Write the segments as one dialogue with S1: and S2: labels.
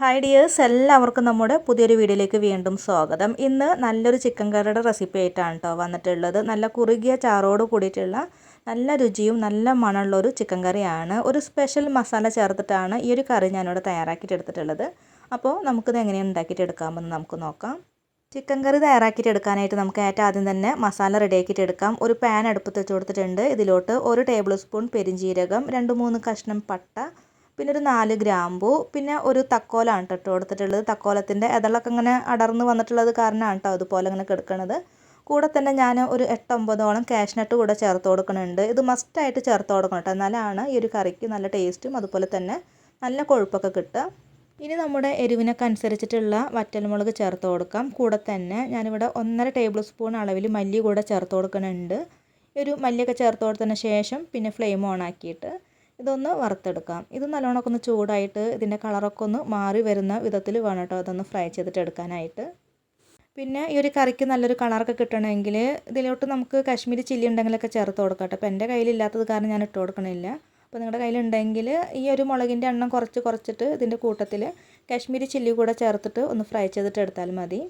S1: Hi dears എല്ലാവർക്കും നമ്മുടെ പുതിയൊരു വീഡിയോയിലേക്ക് വീണ്ടും സ്വാഗതം. ഇന്ന് നല്ലൊരു ചിക്കൻ കറിയുടെ റെസിപ്പി ആയിട്ടാണ് കേട്ടോ വന്നിട്ടുള്ളത്. നല്ല കുറുകിയ ചാറോട് കൂടിയിട്ടുള്ള നല്ല രുചിയും നല്ല മണമുള്ള ഒരു ചിക്കൻ കറിയാണ് ഒരു സ്പെഷ്യൽ മസാല ചേർത്തിട്ടാണ് ഈ ഒരു കറി ഞാനിവിടെ തയ്യാറാക്കിയിട്ട് എടുത്തിട്ടുള്ളത്. അപ്പോൾ നമുക്കിത് എങ്ങനെയാണ് ഉണ്ടാക്കിയിട്ട് എടുക്കാമെന്ന് നമുക്ക് നോക്കാം. ചിക്കൻ കറി തയ്യാറാക്കിയിട്ട് എടുക്കാനായിട്ട് നമുക്ക് ഏറ്റവും ആദ്യം തന്നെ മസാല റെഡിയാക്കിയിട്ടെടുക്കാം ഒരു പാൻ അടുപ്പത്ത് വെച്ച് കൊടുത്തിട്ടുണ്ട്. ഇതിലോട്ട് ഒരു ടേബിൾ സ്പൂൺ പെരിഞ്ജീരകം രണ്ട് മൂന്ന് കഷ്ണം പട്ട പിന്നെ ഒരു നാല് ഗ്രാമ്പു പിന്നെ ഒരു തക്കോലാണ് കേട്ടോ കൊടുത്തിട്ടുള്ളത്. തക്കോലത്തിന്റെ ഇതളൊക്കെ ഇങ്ങനെ അടർന്ന് വന്നിട്ടുള്ളത് കാരണമാണ് കേട്ടോ അതുപോലെ ഇങ്ങനെ കിടക്കണത്. കൂടെ തന്നെ ഞാൻ ഒരു എട്ടൊമ്പതോളം കാഷ്നട്ട് കൂടെ ചേർത്ത് കൊടുക്കുന്നുണ്ട് ഇത് മസ്റ്റായിട്ട് ചേർത്ത് കൊടുക്കണം കേട്ടോ എന്നാലാണ് ഈ ഒരു കറിക്ക് നല്ല ടേസ്റ്റും അതുപോലെ തന്നെ നല്ല കൊഴുപ്പൊക്കെ കിട്ടുക. ഇനി നമ്മുടെ എരിവിനൊക്കെ അനുസരിച്ചിട്ടുള്ള വറ്റൽമുളക് ചേർത്ത് കൊടുക്കാം. കൂടെ തന്നെ ഞാനിവിടെ ഒന്നര ടേബിൾ സ്പൂൺ അളവിൽ മല്ലി കൂടെ ചേർത്ത് കൊടുക്കുന്നുണ്ട് ഒരു മല്ലിയൊക്കെ ചേർത്ത് കൊടുത്തതിന് ശേഷം പിന്നെ ഫ്ലെയിം ഓൺ ആക്കിയിട്ട് ഇതൊന്ന് വറുത്തെടുക്കാം. ഇത് നല്ലോണമൊക്കെ ഒന്ന് ചൂടായിട്ട് ഇതിന്റെ കളറൊക്കെ ഒന്ന് മാറി വരുന്ന വിധത്തിൽ വേണം കേട്ടോ അതൊന്ന് ഫ്രൈ ചെയ്തിട്ട് എടുക്കാനായിട്ട്. പിന്നെ ഈ ഒരു കറിക്ക് നല്ലൊരു കളറൊക്കെ കിട്ടണമെങ്കിൽ ഇതിലോട്ട് നമുക്ക് കാശ്മീരി ചില്ലി ഉണ്ടെങ്കിലൊക്കെ ചേർത്ത് കൊടുക്കാം കേട്ടോ. അപ്പോൾ എന്റെ കയ്യിലില്ലാത്തത് കാരണം ഞാൻ ഇട്ട് കൊടുക്കണില്ല. അപ്പോൾ നിങ്ങളുടെ കയ്യിലുണ്ടെങ്കിൽ ഈ ഒരു മുളകിന്റെ എണ്ണം കുറച്ച് കുറച്ചിട്ട് ഇതിന്റെ കൂട്ടത്തിൽ കാശ്മീരി ചില്ലി കൂടെ ചേർത്തിട്ട് ഒന്ന് ഫ്രൈ ചെയ്തിട്ട് എടുത്താൽ മതി.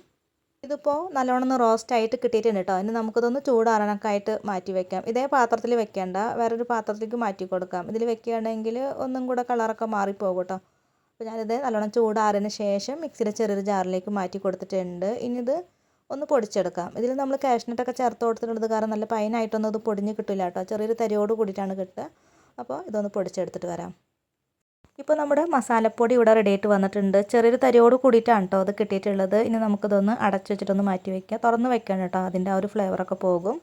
S1: ഇതിപ്പോൾ നല്ലോണം ഒന്ന് റോസ്റ്റ് ആയിട്ട് കിട്ടിയിട്ടുണ്ട് കേട്ടോ ഇനി നമുക്കിതൊന്ന് ചൂടാറാനൊക്കെ ആയിട്ട് മാറ്റി വെക്കാം. ഇതേ പാത്രത്തിൽ വെക്കേണ്ട. വേറൊരു പാത്രത്തിലേക്ക് മാറ്റി കൊടുക്കാം. ഇതിൽ വെക്കുകയാണെങ്കിൽ ഒന്നും കൂടെ കളറൊക്കെ മാറിപ്പോകും കേട്ടോ അപ്പോൾ ഞാനിത് നല്ലോണം ചൂടാറിന് ശേഷം മിക്സിയുടെ ചെറിയൊരു ജാറിലേക്ക് മാറ്റി കൊടുത്തിട്ടുണ്ട്. ഇനി ഇത് ഒന്ന് പൊടിച്ചെടുക്കാം. ഇതിൽ നമ്മൾ കാഷ്നട്ടൊക്കെ ചേർത്ത് കൊടുത്തിട്ടുള്ളത് കാരണം നല്ല പൈനായിട്ടൊന്നും ഇത് പൊടിഞ്ഞ് കിട്ടില്ല കേട്ടോ ചെറിയൊരു തരിയോട് കൂടിയിട്ടാണ് കിട്ടുക. അപ്പോൾ ഇതൊന്ന് പൊടിച്ചെടുത്തിട്ട് വരാം. ഇപ്പോൾ നമ്മുടെ മസാലപ്പൊടി ഇവിടെ റെഡി ആയിട്ട് വന്നിട്ടുണ്ട്. ചെറിയൊരു തരിയോട് കൂടിയിട്ടാണ് കേട്ടോ അത് കിട്ടിയിട്ടുള്ളത്. ഇനി നമുക്കിതൊന്ന് അടച്ചു വെച്ചിട്ടൊന്ന് മാറ്റി വയ്ക്കാം തുറന്ന് വെക്കണം കേട്ടോ അതിന്റെ ആ ഒരു ഫ്ലേവറൊക്കെ പോകും.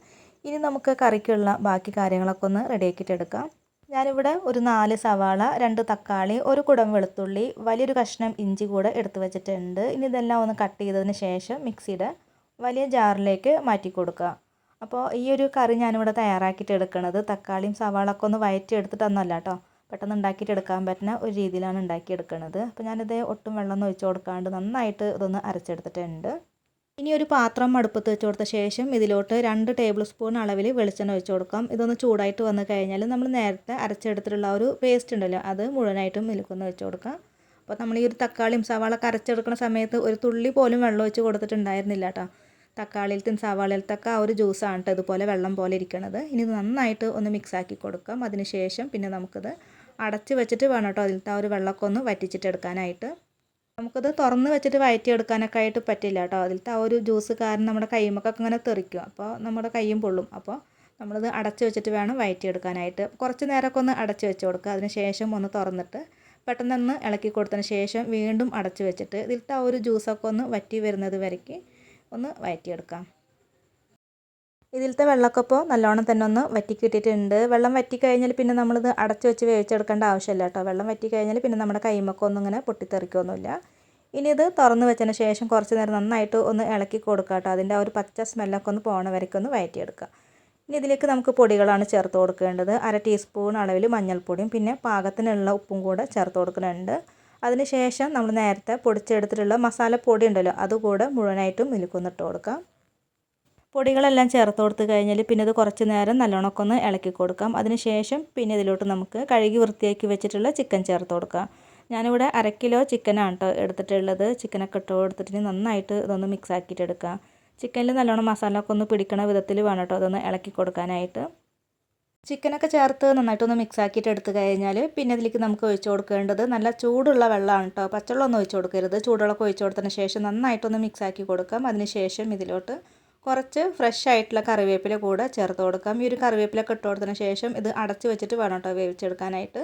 S1: ഇനി നമുക്ക് കറിക്കുള്ള ബാക്കി കാര്യങ്ങളൊക്കെ ഒന്ന് റെഡിയാക്കിയിട്ട് എടുക്കാം. ഞാനിവിടെ ഒരു നാല് സവാള രണ്ട് തക്കാളി ഒരു കുടം വെളുത്തുള്ളി വലിയൊരു കഷ്ണം ഇഞ്ചി കൂടെ എടുത്തു വെച്ചിട്ടുണ്ട്. ഇനി ഇതെല്ലാം ഒന്ന് കട്ട് ചെയ്തതിന് ശേഷം മിക്സിയുടെ വലിയ ജാറിലേക്ക് മാറ്റി കൊടുക്കുക. അപ്പോൾ ഈ ഒരു കറി ഞാനിവിടെ തയ്യാറാക്കിയിട്ട് എടുക്കുന്നത് തക്കാളിയും സവാളൊക്കെ ഒന്ന് വയറ്റി എടുത്തിട്ടൊന്നല്ല കേട്ടോ പെട്ടെന്ന് ഉണ്ടാക്കിയിട്ട് എടുക്കാൻ പറ്റുന്ന ഒരു രീതിയിലാണ് ഉണ്ടാക്കിയെടുക്കുന്നത് അപ്പോൾ ഞാനിത് ഒട്ടും വെള്ളം ഒഴിച്ച് കൊടുക്കാണ്ട് നന്നായിട്ട് ഇതൊന്ന് അരച്ചെടുത്തിട്ടുണ്ട്. ഇനി ഒരു പാത്രം അടുപ്പത്ത് വെച്ച് കൊടുത്ത ശേഷം ഇതിലോട്ട് രണ്ട് ടേബിൾ സ്പൂൺ അളവിൽ വെളിച്ചെണ്ണ ഒഴിച്ച് കൊടുക്കാം. ഇതൊന്ന് ചൂടായിട്ട് വന്നു കഴിഞ്ഞാൽ നമ്മൾ നേരത്തെ അരച്ചെടുത്തിട്ടുള്ള ഒരു പേസ്റ്റ് ഉണ്ടല്ലോ അത് മുഴുവനായിട്ടും മിൽക്കൊന്ന് വെച്ച് കൊടുക്കാം. അപ്പോൾ നമ്മൾ ഈ ഒരു തക്കാളിയും സവാളൊക്കെ അരച്ചെടുക്കുന്ന സമയത്ത് ഒരു തുള്ളി പോലും വെള്ളം ഒഴിച്ച് കൊടുത്തിട്ടുണ്ടായിരുന്നില്ല കേട്ടോ. തക്കാളിയിലത്തും സവാളയിലത്തൊക്കെ ആ ഒരു ജ്യൂസാണ് കേട്ടോ ഇതുപോലെ വെള്ളം പോലെ ഇരിക്കുന്നത് ഇനി നന്നായിട്ട് ഒന്ന് മിക്സാക്കി കൊടുക്കാം. അതിന് ശേഷം പിന്നെ നമുക്കിത് അടച്ച് വെച്ചിട്ട് വേണം കേട്ടോ അതിലത്തെ ആ ഒരു വെള്ളമൊക്കെ ഒന്ന് വറ്റിച്ചിട്ടെടുക്കാനായിട്ട് നമുക്കത് തുറന്ന് വെച്ചിട്ട് വയറ്റിയെടുക്കാനൊക്കെ ആയിട്ട് പറ്റില്ല കേട്ടോ. അതിലത്തെ ആ ഒരു ജ്യൂസ് കാരണം നമ്മുടെ കൈമൊക്കെ ഇങ്ങനെ തെറിക്കും. അപ്പോൾ നമ്മുടെ കൈയും പൊള്ളും. അപ്പോൾ നമ്മളത് അടച്ച് വെച്ചിട്ട് വേണം വയറ്റിയെടുക്കാനായിട്ട്. കുറച്ച് നേരമൊക്കെ ഒന്ന് അടച്ച് വെച്ച് കൊടുക്കുക. അതിന് ശേഷം ഒന്ന് തുറന്നിട്ട് പെട്ടെന്നൊന്ന് ഇളക്കി കൊടുത്തതിന് ശേഷം വീണ്ടും അടച്ച് വെച്ചിട്ട് ഇതിലത്തെ ആ ഒരു ജ്യൂസൊക്കെ ഒന്ന് വറ്റി വരുന്നത് വരയ്ക്ക് ഒന്ന് വയറ്റിയെടുക്കാം. ഇതിലത്തെ വെള്ളമൊക്കെ ഇപ്പോൾ നല്ലോണം തന്നെ ഒന്ന് വറ്റി കിട്ടിയിട്ടുണ്ട്. വെള്ളം വറ്റി കഴിഞ്ഞാൽ പിന്നെ നമ്മളിത് അടച്ച് വെച്ച് വേവിച്ചെടുക്കേണ്ട ആവശ്യമില്ല കേട്ടോ. വെള്ളം വറ്റി കഴിഞ്ഞാൽ പിന്നെ നമ്മുടെ കൈമൊക്കെ ഒന്നും ഇങ്ങനെ പൊട്ടിത്തെറിക്കൊന്നുമില്ല. ഇനി ഇത് തുറന്ന് വെച്ചതിന് ശേഷം കുറച്ച് നേരം നന്നായിട്ട് ഒന്ന് ഇളക്കി കൊടുക്കുക കേട്ടോ. അതിന്റെ ആ ഒരു പച്ച സ്മെല്ലൊക്കെ ഒന്ന് പോണ വരയ്ക്ക് ഒന്ന് വയറ്റിയെടുക്കുക ഇനി ഇതിലേക്ക് നമുക്ക് പൊടികളാണ് ചേർത്ത് കൊടുക്കേണ്ടത്. അര ടീസ്പൂൺ അളവിൽ മഞ്ഞൾപ്പൊടിയും പിന്നെ പാകത്തിനുള്ള ഉപ്പും കൂടെ ചേർത്ത് കൊടുക്കുന്നുണ്ട്. അതിനുശേഷം നമ്മൾ നേരത്തെ പൊടിച്ചെടുത്തിട്ടുള്ള മസാലപ്പൊടി ഉണ്ടല്ലോ അതുകൂടെ മുഴുവനായിട്ടും മിലുക്കൊന്നിട്ട് കൊടുക്കാം. പൊടികളെല്ലാം ചേർത്ത് കൊടുത്ത് കഴിഞ്ഞാൽ പിന്നെ അത് കുറച്ച് നേരം നല്ലോണമൊക്കെ ഒന്ന് ഇളക്കി കൊടുക്കാം. അതിന് ശേഷം പിന്നെ ഇതിലോട്ട് നമുക്ക് കഴുകി വൃത്തിയാക്കി വെച്ചിട്ടുള്ള ചിക്കൻ ചേർത്ത് കൊടുക്കാം. ഞാനിവിടെ അര കിലോ ചിക്കനാണ് കേട്ടോ എടുത്തിട്ടുള്ളത്. ചിക്കനൊക്കെ ഇട്ട് എടുത്തിട്ട് നന്നായിട്ട് ഇതൊന്ന് മിക്സ് ആക്കിയിട്ട് എടുക്കാം. ചിക്കനിൽ നല്ലോണം മസാല ഒക്കെ ഒന്ന് പിടിക്കണ വിധത്തിൽ വേണം കേട്ടോ അതൊന്ന് ഇളക്കി കൊടുക്കാനായിട്ട്. ചിക്കനൊക്കെ ചേർത്ത് നന്നായിട്ടൊന്ന് മിക്സ് ആക്കിയിട്ട് എടുത്തു കഴിഞ്ഞാൽ പിന്നെ അതിലേക്ക് നമുക്ക് ഒഴിച്ചു കൊടുക്കേണ്ടത് നല്ല ചൂടുള്ള വെള്ളമാണ് കേട്ടോ. പച്ചവെള്ളമൊന്നും ഒഴിച്ചു കൊടുക്കരുത്. ചൂടുവെള്ളമൊക്കെ ഒഴിച്ചു കൊടുത്തതിന് ശേഷം നന്നായിട്ടൊന്ന് മിക്സ് ആക്കി കൊടുക്കാം. അതിന് ശേഷം ഇതിലോട്ട് കുറച്ച് ഫ്രഷ് ആയിട്ടുള്ള കറിവേപ്പില കൂടെ ചേർത്ത് കൊടുക്കാം. ഈ ഒരു കറിവേപ്പിലൊക്കെ ഇട്ട് കൊടുത്തതിന് ശേഷം ഇത് അടച്ച് വെച്ചിട്ട് വേണം കേട്ടോ വേവിച്ചെടുക്കാനായിട്ട്.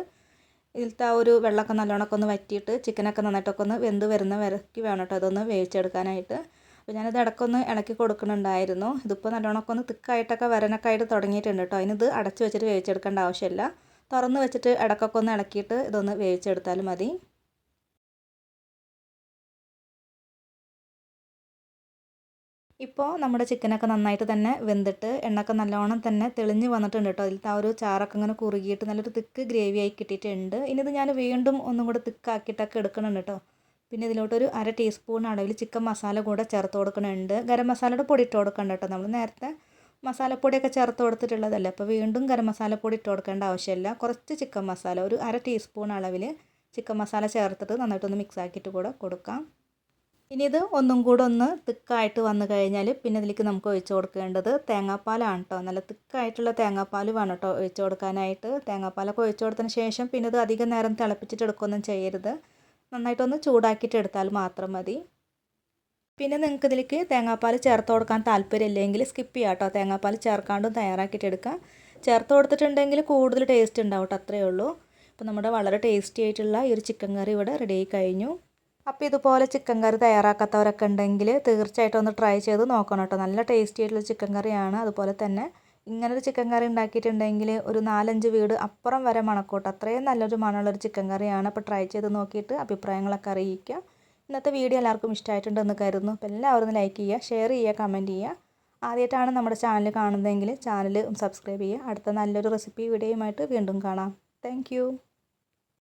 S1: ഇതിലത്തെ ആ ഒരു വെള്ളമൊക്കെ നല്ലോണമൊക്കെ ഒന്ന് വറ്റിയിട്ട് ചിക്കനൊക്കെ നന്നായിട്ടൊക്കെ ഒന്ന് വെന്ത് വരുന്ന വരയ്ക്ക് വേണം കേട്ടോ അതൊന്ന് വേവിച്ചെടുക്കാനായിട്ട്. അപ്പോൾ ഞാനിത് ഇടയ്ക്കൊന്ന് ഇളക്കി കൊടുക്കുന്നുണ്ടായിരുന്നു ഇതിപ്പോൾ നല്ലോണമൊക്കെ ഒന്ന് തിക്കായിട്ടൊക്കെ വരനൊക്കെ ആയിട്ട് തുടങ്ങിയിട്ടുണ്ട് കേട്ടോ അതിനിത് അടച്ച് വെച്ചിട്ട് വേവിച്ചെടുക്കേണ്ട ആവശ്യമില്ല. തുറന്ന് വെച്ചിട്ട് ഇടയ്ക്കൊക്കെ ഒന്ന് ഇളക്കിയിട്ട് ഇതൊന്ന് വേവിച്ചെടുത്താലും മതി. ഇപ്പോൾ നമ്മുടെ ചിക്കനൊക്കെ നന്നായിട്ട് തന്നെ വെന്തിട്ട് എണ്ണയൊക്കെ നല്ലോണം തന്നെ തെളിഞ്ഞ് വന്നിട്ടുണ്ട് കേട്ടോ. അതിലത്തെ ആ ഒരു ചാറൊക്കെ ഇങ്ങനെ കുറുകിയിട്ട് നല്ലൊരു തിക്ക് ഗ്രേവി ആയി കിട്ടിയിട്ടുണ്ട്. ഇനി ഇത് ഞാൻ വീണ്ടും ഒന്നും കൂടെ തിക്കാക്കിയിട്ടൊക്കെ എടുക്കണുണ്ട് കേട്ടോ. പിന്നെ ഇതിലോട്ടൊരു അര ടീസ്പൂൺ അളവിൽ ചിക്കൻ മസാല കൂടെ ചേർത്ത് കൊടുക്കണുണ്ട്. ഗരം മസാലയുടെ പൊടി ഇട്ട് കൊടുക്കണ്ട കേട്ടോ. നമ്മൾ നേരത്തെ മസാലപ്പൊടിയൊക്കെ ചേർത്ത് കൊടുത്തിട്ടുള്ളതല്ലേ? അപ്പോൾ വീണ്ടും ഗരം മസാലപ്പൊടി ഇട്ട് കൊടുക്കേണ്ട ആവശ്യമില്ല. കുറച്ച് ചിക്കൻ മസാല ഒരു അര ടീസ്പൂൺ അളവിൽ ചിക്കൻ മസാല ചേർത്തിട്ട് നന്നായിട്ടൊന്ന് മിക്സ് ആക്കിയിട്ട് കൂടെ കൊടുക്കാം. ഇനി ഇത് ഒന്നും കൂടെ ഒന്ന് തിക്കായിട്ട് വന്നു കഴിഞ്ഞാൽ പിന്നെ ഇതിലേക്ക് നമുക്ക് ഒഴിച്ചു കൊടുക്കേണ്ടത് തേങ്ങാപ്പാലാണ് കേട്ടോ നല്ല തിക്കായിട്ടുള്ള തേങ്ങാപ്പാൽ വേണം കേട്ടോ ഒഴിച്ചു കൊടുക്കാനായിട്ട്. തേങ്ങാപ്പാലൊക്കെ ഒഴിച്ചു കൊടുത്തതിന് ശേഷം പിന്നെ ഇത് അധികം നേരം തിളപ്പിച്ചിട്ട് എടുക്കുകയൊന്നും ചെയ്യരുത്. നന്നായിട്ടൊന്ന് ചൂടാക്കിയിട്ട് എടുത്താൽ മാത്രം മതി. പിന്നെ നിങ്ങൾക്ക് ഇതിലേക്ക് തേങ്ങാപ്പാൽ ചേർത്ത് കൊടുക്കാൻ താല്പര്യമില്ലെങ്കിൽ സ്കിപ്പ് ചെയ്യാം കേട്ടോ തേങ്ങാപ്പാൽ ചേർക്കാണ്ടും തയ്യാറാക്കിയിട്ട് എടുക്കാം ചേർത്ത് കൊടുത്തിട്ടുണ്ടെങ്കിൽ കൂടുതൽ ടേസ്റ്റ് ഉണ്ടാവും കേട്ടോ അത്രയേ ഉള്ളൂ. അപ്പോൾ നമ്മുടെ വളരെ ടേസ്റ്റി ആയിട്ടുള്ള ഈ ഒരു ചിക്കൻ കറി ഇവിടെ റെഡി ആയി കഴിഞ്ഞു. അപ്പോൾ ഇതുപോലെ ചിക്കൻ കറി തയ്യാറാക്കാത്തവരൊക്കെ ഉണ്ടെങ്കിൽ തീർച്ചയായിട്ടും ഒന്ന് ട്രൈ ചെയ്ത് നോക്കണം കേട്ടോ. നല്ല ടേസ്റ്റി ആയിട്ടുള്ള ചിക്കൻ കറിയാണ് അതുപോലെ തന്നെ ഇങ്ങനൊരു ചിക്കൻ കറി ഉണ്ടാക്കിയിട്ടുണ്ടെങ്കിൽ ഒരു നാലഞ്ച് വീട് അപ്പുറം വരെ മണക്കോട്ടെ. അത്രയും നല്ലൊരു മണമുള്ളൊരു ചിക്കൻ കറിയാണ് അപ്പോൾ ട്രൈ ചെയ്ത് നോക്കിയിട്ട് അഭിപ്രായങ്ങളൊക്കെ അറിയിക്കുക. ഇന്നത്തെ വീഡിയോ എല്ലാവർക്കും ഇഷ്ടമായിട്ടുണ്ടെന്ന് കരുതുന്നു. അപ്പോൾ എല്ലാവരും ഒന്ന് ലൈക്ക് ചെയ്യുക ഷെയർ ചെയ്യുക കമന്റ് ചെയ്യുക. ആദ്യമായിട്ടാണ് നമ്മുടെ ചാനൽ കാണുന്നതെങ്കിൽ ചാനൽ സബ്സ്ക്രൈബ് ചെയ്യുക. അടുത്ത നല്ലൊരു റെസിപ്പി വീഡിയോയുമായിട്ട് വീണ്ടും കാണാം. താങ്ക്